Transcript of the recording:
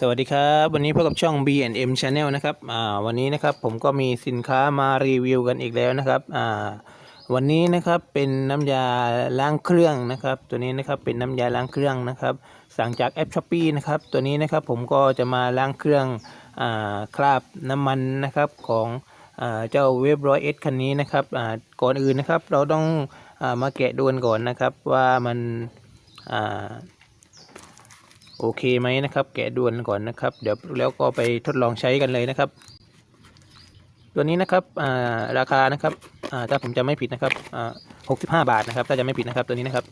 สวัสดีครับ วันนี้พบกับช่อง B&M Channel นะครับอ่าวันนี้นะครับผมก็มีสินค้ามารีวิวกันอีกแล้วนะครับอ่าวันนี้นะครับเป็นน้ำยาล้างเครื่องนะครับ ตัวนี้นะครับเป็นน้ำยาล้างเครื่องนะครับ สั่งจากแอปช้อปปีนะครับตัวนี้นะครับผมก็จะมาล้างเครื่องอ่าคราบน้ำมันนะครับของอ่าเจ้าเวฟร้อยเอสคันนี้นะครับอ่าก่อนอื่นนะครับ เราต้องอามาแกะดูกันก่อนนะครับว่ามันอ่า โอเคไหมนะครับ แกะด่วนก่อนนะครับ เดี๋ยวแล้วก็ไปทดลองใช้กันเลยนะครับ ตัวนี้นะครับอ่าราคานะครับอ่าถ้าผมจะไม่ผิดนะครับอ่าหกสิบห้าบาทนะครับ ถ้าจะไม่ผิดนะครับตัวนี้นะครับ